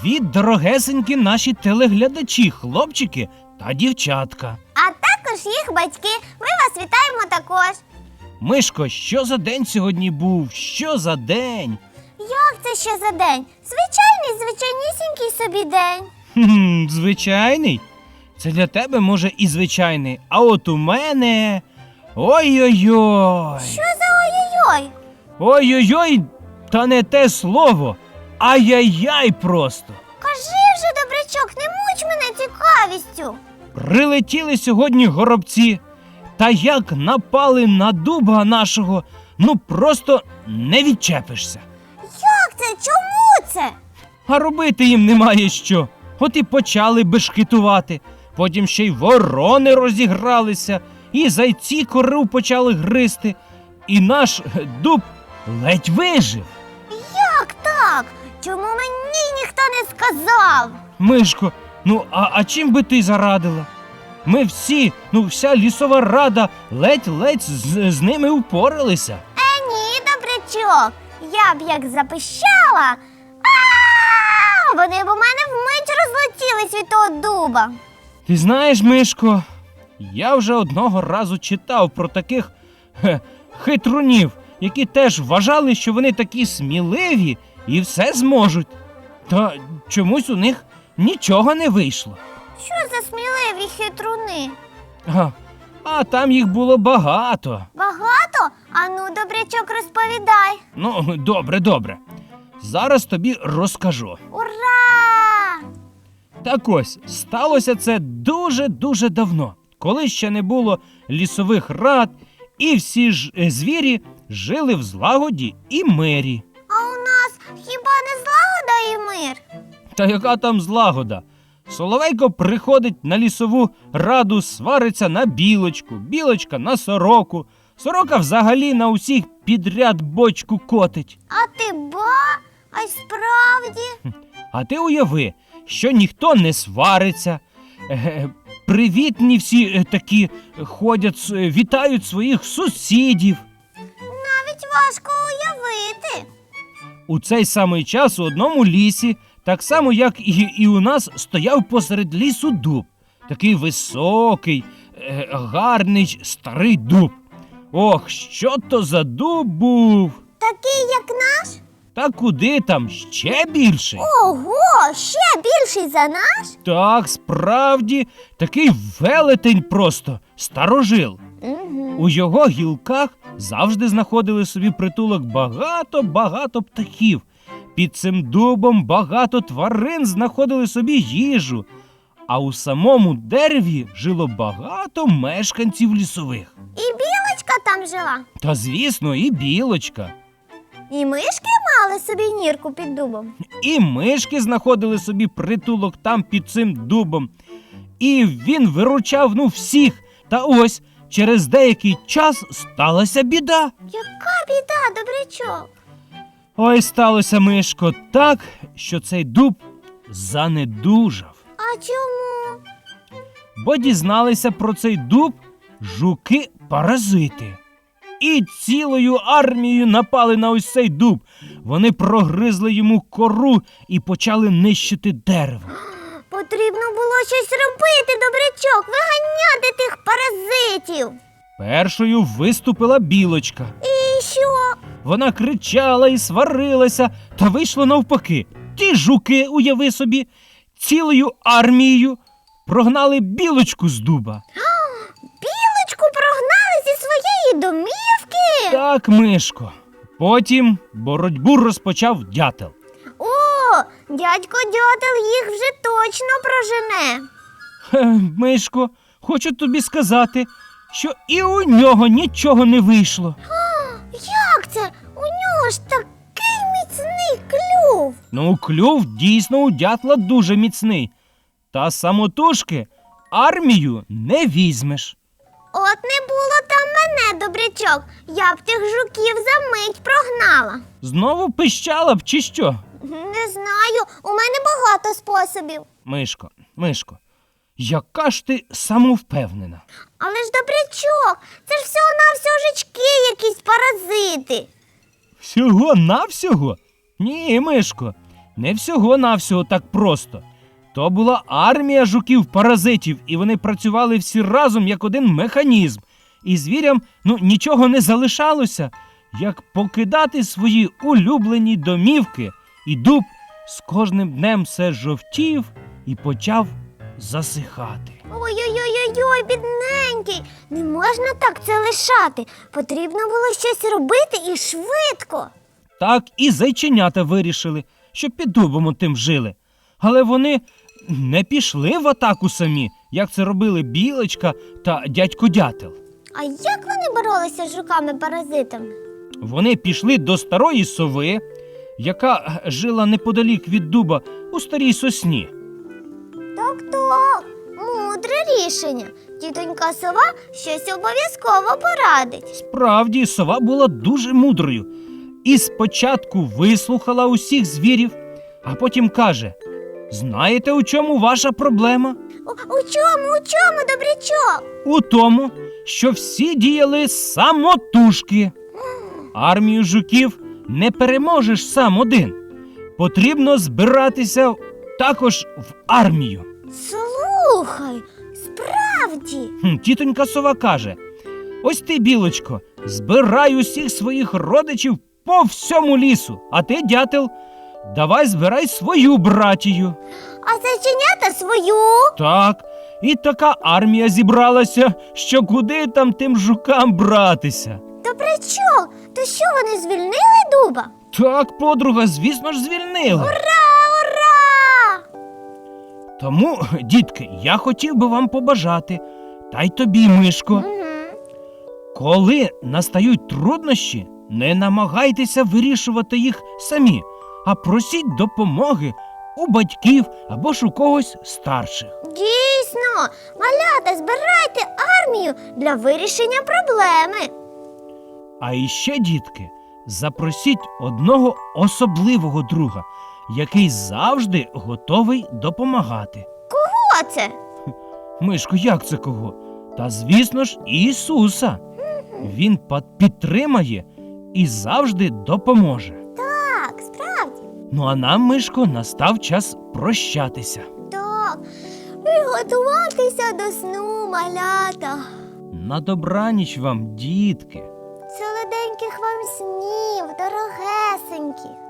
Привіт, дорогесенькі наші телеглядачі, хлопчики та дівчатка. А також їх батьки. Ми вас вітаємо також. Мишко, що за день сьогодні був? Що за день? Як це ще за день? Звичайний, звичайнісінький собі день. Хм, звичайний? Це для тебе може і звичайний, а от у мене. Ой-ой-ой. Що за ой-ой-ой? Ой-ой-ой, та не те слово. Ай-яй-яй просто. Кажи вже, добрячок, не муч мене цікавістю. Прилетіли сьогодні горобці, та як напали на дуба нашого, ну просто не відчепишся. Як це? Чому це? А робити їм немає що. От і почали бешкетувати. Потім ще й ворони розігралися, і зайці кору почали гризти. І наш дуб ледь вижив. Як так? Чому мені ніхто не сказав? Мишко, ну а, а чим би ти зарадила? Ми всі, ну вся лісова рада ледь-ледь з, з ними упоралися. Е, ні, добрячок. Я б як запищала. А, вони б у мене вмить розлетілись від того дуба. Ти знаєш, Мишко, я вже одного разу читав про таких хе, хитрунів, які теж вважали, що вони такі сміливі і все зможуть. Та чомусь у них нічого не вийшло. Що за сміливі хитруни? А, а там їх було багато. Багато? Ану, добрячок, розповідай. Ну, добре, добре. Зараз тобі розкажу. Ура! Так ось, сталося це дуже-дуже давно, коли ще не було лісових рад, і всі ж е, звірі жили в злагоді і мирі. Нас хіба не злагода і мир? Та яка там злагода? Соловейко приходить на лісову раду, свариться на білочку, білочка на сороку. Сорока взагалі на усіх підряд бочку котить. А ти ба? А й справді? А ти уяви, що ніхто не свариться. Е, привітні всі е, такі ходять, е, вітають своїх сусідів. Навіть важко уявити. У цей самий час у одному лісі, так само як і, і у нас, стояв посеред лісу дуб. Такий високий, е, гарний старий дуб. Ох, що то за дуб був? Такий, як наш? Та куди там ще більший? Ого, ще більший за наш? Так, справді, такий велетень просто, старожил. Угу. У його гілках завжди знаходили собі притулок багато-багато птахів. Під цим дубом багато тварин знаходили собі їжу. А у самому дереві жило багато мешканців лісових. І білочка там жила. Та, звісно, і білочка. І мишки мали собі нірку під дубом. І мишки знаходили собі притулок там під цим дубом. І він виручав ну всіх. Та ось через деякий час сталася біда. Яка біда, добрячок? Ой, сталося, Мишко, так, що цей дуб занедужав. А чому? Бо дізналися про цей дуб жуки-паразити. І цілою армією напали на ось цей дуб. Вони прогризли йому кору і почали нищити дерево. Потрібно було щось робити, добрячок, виганяти тих паразитів. Першою виступила білочка. І що? Вона кричала і сварилася, та вийшло навпаки. Ті жуки, уяви собі, цілою армією прогнали білочку з дуба. Білочку прогнали зі своєї домівки? Так, Мишко. Потім боротьбу розпочав дятел. Дядько дятел їх вже точно прожене. Хе, Мишко, хочу тобі сказати, що і у нього нічого не вийшло. Як це? У нього ж такий міцний клюв. Ну, клюв дійсно у дятла дуже міцний. Та самотужки армію не візьмеш. От не було там мене, добрячок. Я б тих жуків за мить прогнала. Знову пищала б чи що? Не знаю, у мене багато способів. Мишко, Мишко, яка ж ти самовпевнена? Але ж добрячок, це ж всього-навсього жучки, якісь паразити. Всього навсього? Ні, Мишко. не всього-навсього так просто. То була армія жуків-паразитів, і вони працювали всі разом як один механізм. І звірям ну, нічого не залишалося, як покидати свої улюблені домівки, і дуб з кожним днем все жовтів і почав засихати. Ой-ой-ой-ой, бідненький. Не можна так це лишати. Потрібно було щось робити і швидко. Так і зайченята вирішили, що під дубом тим жили. Але вони не пішли в атаку самі, як це робили білочка та дядько дятел. А як вони боролися з жуками-паразитами? Вони пішли до старої сови, яка жила неподалік від дуба у старій сосні. Так-так, мудре рішення. Тітонька сова щось обов'язково порадить. Справді, сова була дуже мудрою і спочатку вислухала усіх звірів, а потім каже: Знаєте, у чому ваша проблема? У, у чому, у чому, добрячок? У тому, що всі діяли самотужки. Армію жуків не переможеш сам один. Потрібно збиратися також в армію. Слухай, справді. Хм, Тітонька сова каже: Ось ти, білочко, збирай усіх своїх родичів по всьому лісу, а ти, дятел, давай збирай свою братію. А зайченята свою. Так, і така армія зібралася, що куди там тим жукам братися. Добрячок, то що вони звільнили дуба? Так, подруга, звісно ж, звільнили. Ура, ура! Тому, дітки, я хотів би вам побажати, та й тобі, мишко, Угу. коли настають труднощі, не намагайтеся вирішувати їх самі, а просіть допомоги у батьків або ж у когось старших. Дійсно, малята, збирайте армію для вирішення проблеми. А іще, дітки, запросіть одного особливого друга, який завжди готовий допомагати. Хто це? Мишко, як це кого? Та звісно ж, Ісуса. Він підтримає і завжди допоможе. Так, справді. Ну а нам, Мишко, настав час прощатися. Так. І готуватися до сну, малята. На добраніч вам, дітки солодких вам снів, дорогесеньких.